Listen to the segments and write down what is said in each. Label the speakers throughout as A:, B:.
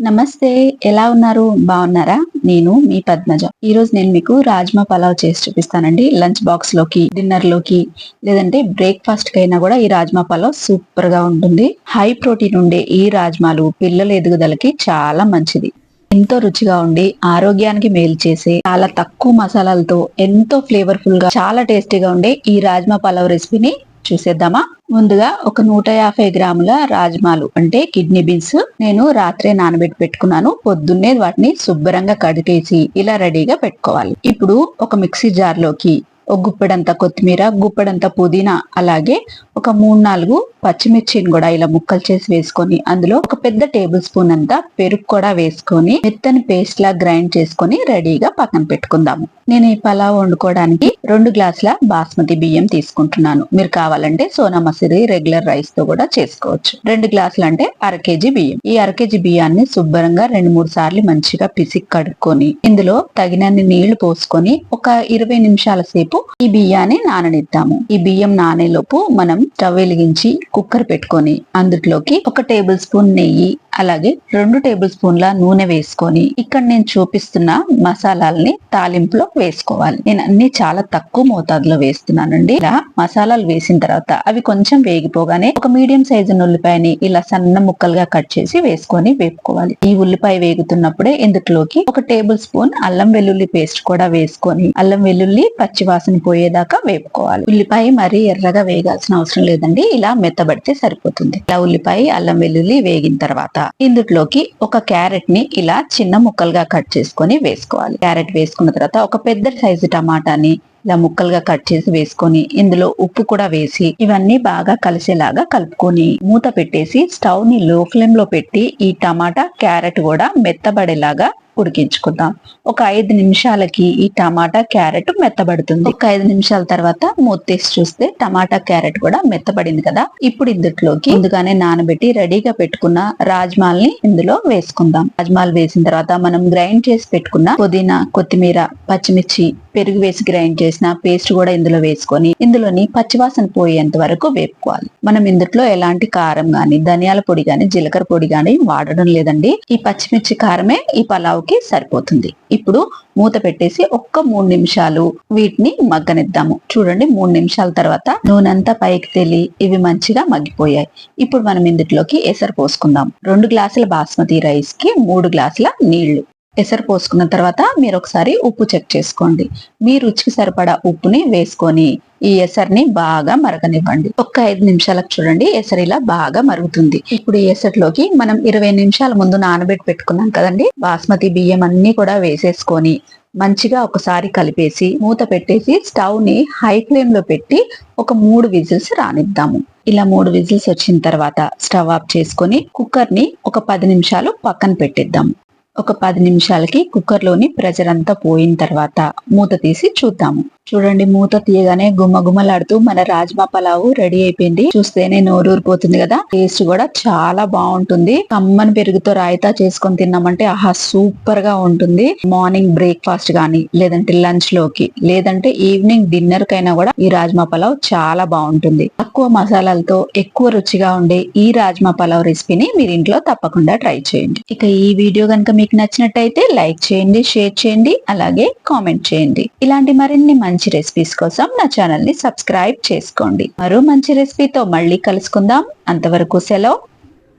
A: నమస్తే ఎలా ఉన్నారు? బాగున్నారా? నేను మీ పద్మజ. ఈ రోజు నేను మీకు రాజ్మా పలావ్ చేసి చూపిస్తానండి. లంచ్ బాక్స్లోకి డిన్నర్లోకి లేదంటే బ్రేక్ఫాస్ట్ కైనా కూడా ఈ రాజ్మా పలావ్ సూపర్గా ఉంటుంది. హై ప్రోటీన్ ఉండే ఈ రాజ్మాలు పిల్లల ఎదుగుదలకి చాలా మంచిది. ఎంతో రుచిగా ఉండి ఆరోగ్యానికి మేలు చేసే చాలా తక్కువ మసాలాలతో ఎంతో ఫ్లేవర్ఫుల్గా చాలా టేస్టీగా ఉండే ఈ రాజ్మా పలావ్ రెసిపీని చూసేద్దామా? ముందుగా ఒక నూట యాభై గ్రాముల రాజ్మాలు అంటే కిడ్నీ బీన్స్ నేను రాత్రే నానబెట్టి పెట్టుకున్నాను. పొద్దున్నే వాటిని శుభ్రంగా కడిగేసి ఇలా రెడీగా పెట్టుకోవాలి. ఇప్పుడు ఒక మిక్సీ జార్లోకి ఒక గుప్పెడంత కొత్తిమీర గుప్పెడంత పుదీనా అలాగే ఒక మూడు నాలుగు పచ్చిమిర్చిని కూడా ఇలా ముక్కలు చేసి వేసుకొని అందులో ఒక పెద్ద టేబుల్ స్పూన్ అంతా పెరుగు కూడా వేసుకొని మెత్తని పేస్ట్ లా గ్రైండ్ చేసుకొని రెడీగా పక్కన పెట్టుకుందాము. నేను ఈ పలావ్ వండుకోవడానికి రెండు గ్లాసుల బాస్మతి బియ్యం తీసుకుంటున్నాను. మీరు కావాలంటే సోనా మసూరి రెగ్యులర్ రైస్తో కూడా చేసుకోవచ్చు. రెండు గ్లాసులు అంటే అర కేజీ బియ్యం. ఈ అర కేజీ బియ్యాన్ని శుభ్రంగా రెండు మూడు సార్లు మంచిగా పిసిక్ కడుక్కొని ఇందులో తగినన్ని నీళ్ళు పోసుకొని ఒక ఇరవై నిమిషాల సేపు ఈ బియ్యాన్ని నాననిద్దాము. ఈ బియ్యం నానేలోపు మనం స్టవ్ వెలిగించి కుక్కర్ పెట్టుకొని అందులోకి ఒక టేబుల్ స్పూన్ నెయ్యి అలాగే రెండు టేబుల్ స్పూన్ల నూనె వేసుకొని ఇక్కడ నేను చూపిస్తున్న మసాలాల్ని తాలింపులో వేసుకోవాలి. నేను అన్ని చాలా తక్కువ మోతాదులో వేస్తున్నానండి. ఇలా మసాలాలు వేసిన తర్వాత అవి కొంచెం వేగిపోగానే ఒక మీడియం సైజు ఉల్లిపాయని ఇలా సన్న ముక్కలుగా కట్ చేసి వేసుకొని వేపుకోవాలి. ఈ ఉల్లిపాయ వేగుతున్నప్పుడే ఇందులోకి ఒక టేబుల్ స్పూన్ అల్లం వెల్లుల్లి పేస్ట్ కూడా వేసుకొని అల్లం వెల్లుల్లి పచ్చివాసన పోయేదాకా వేపుకోవాలి. ఉల్లిపాయ మరీ ఎర్రగా వేగాల్సిన అవసరం లేదండి. ఇలా మెత్తబడితే సరిపోతుంది. ఇలా ఉల్లిపాయ అల్లం వెల్లుల్లి వేగిన తర్వాత ఇందులోకి ఒక క్యారెట్ని ఇలా చిన్న ముక్కలుగా కట్ చేసుకొని వేసుకోవాలి. క్యారెట్ వేసుకున్న తర్వాత ఒక పెద్ద సైజు టమాటాని ఇలా ముక్కలుగా కట్ చేసి వేసుకొని ఇందులో ఉప్పు కూడా వేసి ఇవన్నీ బాగా కలిసేలాగా కలుపుకొని మూత పెట్టేసి స్టవ్ని లో ఫ్లేమ్లో పెట్టి ఈ టమాటా క్యారెట్ కూడా మెత్తబడేలాగా ఉడికించుకుందాం. ఒక ఐదు నిమిషాలకి ఈ టమాటా క్యారెట్ మెత్తబడుతుంది. ఒక ఐదు నిమిషాల తర్వాత మూత తీసి చూస్తే టమాటా క్యారెట్ కూడా మెత్తబడింది కదా. ఇప్పుడు ఇందులోకి ముందుగానే నానబెట్టి రెడీగా పెట్టుకున్న రాజ్మాల్ని ఇందులో వేసుకుందాం. రాజ్మాల్ వేసిన తర్వాత మనం గ్రైండ్ చేసి పెట్టుకున్న పుదీనా కొత్తిమీర పచ్చిమిర్చి పెరుగు వేసి గ్రైండ్ చేసిన పేస్ట్ కూడా ఇందులో వేసుకొని ఇందులోని పచ్చివాసన పోయేంత వరకు వేపుకోవాలి. మనం ఇందులో ఎలాంటి కారం గాని ధనియాల పొడి గాని జీలకర్ర పొడి గాని వాడడం లేదండి. ఈ పచ్చిమిర్చి కారమే ఈ పలావ్కి సరిపోతుంది. ఇప్పుడు మూత పెట్టేసి ఒక్క మూడు నిమిషాలు వీటిని మగ్గనిద్దాము. చూడండి మూడు నిమిషాల తర్వాత నూనెంతా పైకి తెలి ఇవి మంచిగా మగ్గిపోయాయి. ఇప్పుడు మనం ఇందులోకి ఎసరు పోసుకుందాం. రెండు గ్లాసుల బాస్మతి రైస్కి మూడు గ్లాసుల నీళ్ళు. ఎసరు పోసుకున్న తర్వాత మీరు ఒకసారి ఉప్పు చెక్ చేసుకోండి. మీ రుచికి సరిపడా ఉప్పుని వేసుకొని ఈ ఎసర్ని బాగా మరగనివ్వండి. ఒక్క ఐదు నిమిషాలకు చూడండి ఎసరు ఇలా బాగా మరుగుతుంది. ఇప్పుడు ఈ ఎసరిలోకి మనం ఇరవై నిమిషాల ముందు నానబెట్టి పెట్టుకున్నాం కదండి. బాస్మతి బియ్యం అన్ని కూడా వేసేసుకొని మంచిగా ఒకసారి కలిపేసి మూత పెట్టేసి స్టవ్ని హై ఫ్లేమ్లో పెట్టి ఒక మూడు విజిల్స్ రానిద్దాము. ఇలా మూడు విజిల్స్ వచ్చిన తర్వాత స్టవ్ ఆఫ్ చేసుకొని కుక్కర్ని ఒక పది నిమిషాలు పక్కన పెట్టిద్దాము ఒక పది నిమిషాలకి కుక్కర్లోని ప్రెజర్ అంతా పోయిన తర్వాత మూత తీసి చూద్దాము. చూడండి మూత తీయగానే గుమ్మగుమ్మలాడుతూ మన రాజ్మా పలావు రెడీ అయిపోయింది. చూస్తేనే నోరూరిపోతుంది కదా. టేస్ట్ కూడా చాలా బాగుంటుంది. కమ్మని పెరుగుతో రాయితా చేసుకొని తిన్నామంటే ఆహా సూపర్గా ఉంటుంది. మార్నింగ్ బ్రేక్ఫాస్ట్ గానీ లేదంటే లంచ్లోకి లేదంటే ఈవినింగ్ డిన్నర్ కైనా కూడా ఈ రాజ్మా పలావ్ చాలా బాగుంటుంది. తక్కువ మసాలాలతో ఎక్కువ రుచిగా ఉండే ఈ రాజ్మా పలావ్ రెసిపీని మీరు ఇంట్లో తప్పకుండా ట్రై చేయండి. ఇక ఈ వీడియో కనుక మీకు నచ్చినట్టయితే లైక్ చేయండి షేర్ చేయండి అలాగే కామెంట్ చేయండి. ఇలాంటి మరిన్ని మంచి మంచి రెసిపీస్ కోసం నా ఛానల్ని సబ్స్క్రైబ్ చేసుకోండి. మరో మంచి రెసిపీతో మళ్ళీ కలుసుకుందాం. అంతవరకు సెలవు.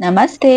A: నమస్తే.